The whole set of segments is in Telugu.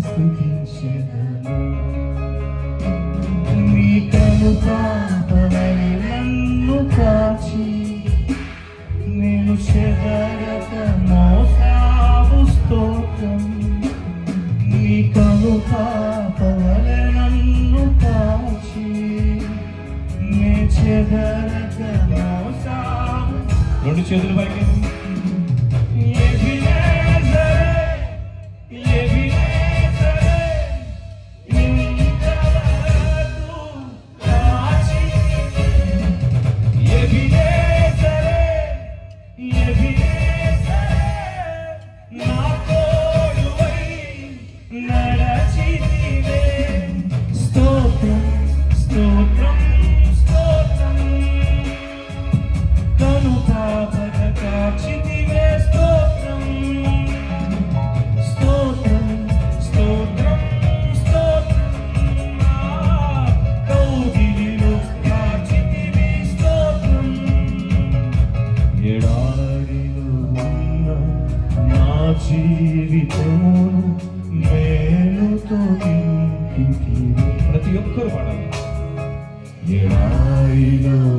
స్థుతించెదను నీ కను పాపమని నన్ను కాచి నేను చెదరక మోసావు స్తోత్రం నీ కను రెండు చేతులు పైకి ఎడారిలో ఉన్న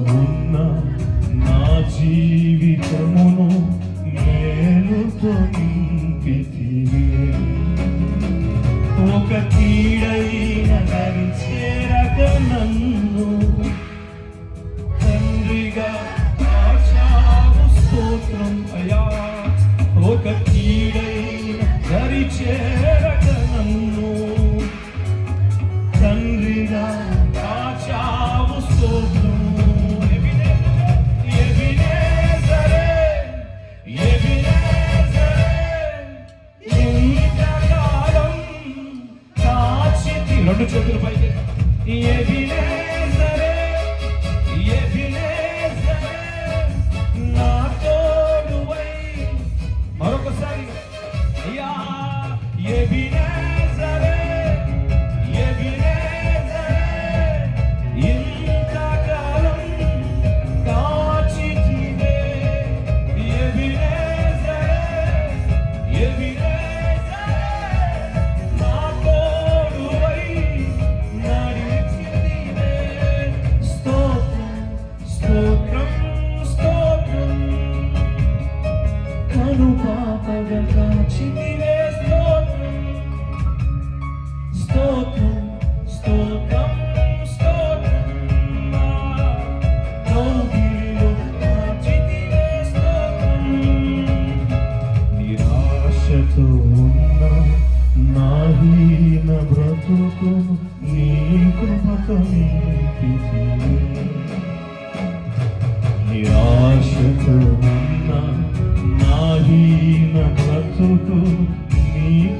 Yeah, కను కాచితివే స్తోత్రం స్తోత్రం స్తోత్రం స్తోత్రం నా కాచితివే స్తోత్రం నిరాశతో ఉన్న బ్రతుకు నీ కృపతో నిరాశతో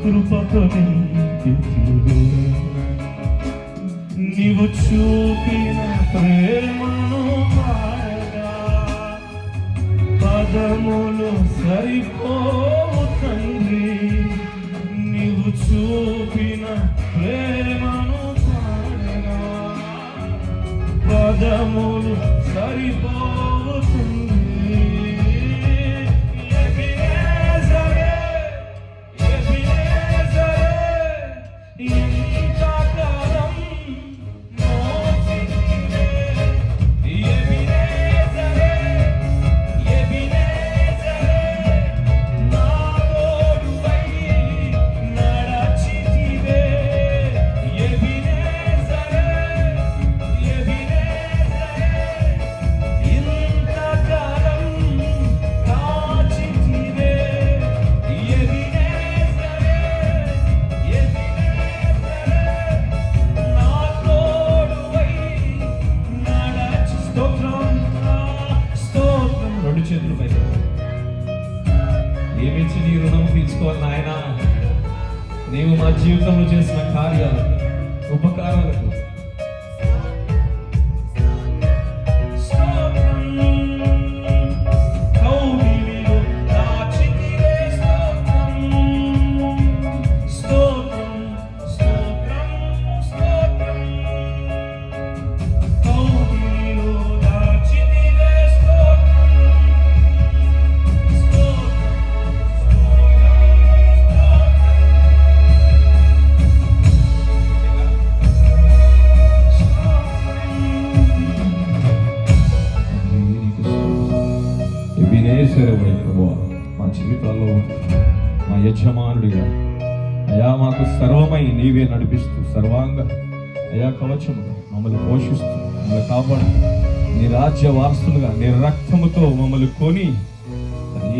కృపతో నీవు చూపిన ప్రేమను పాడగా పదములు సరిపోవు తండ్రి. నీవు చూపిన ప్రేమను పాడగా పదములు సరిపోతుంది ఎబినేజరే, Yeah. నీ రుణం తీర్చుకోవాలి నాయన. నీవు మా జీవితంలో చేసిన కార్యాలు ఉపకారాలకు ఎబినేసరవై ప్రభువా మా జీవితాల్లో మా యజమానుడిగా. అయా మాకు సర్వమై నీవే నడిపిస్తూ సర్వాంగ అయా కవచముగా మమ్మల్ని పోషిస్తూ మమ్మల్ని కాపాడు. నీ రాజ్య వారసులుగా నీ రక్తముతో మమ్మల్ని కొని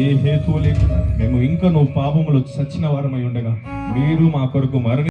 ఏ హేతువు లేకుండా మేము ఇంకా నువ్వు పాపములు చచ్చిన వారమై ఉండగా మీరు మా కొరకు మరణి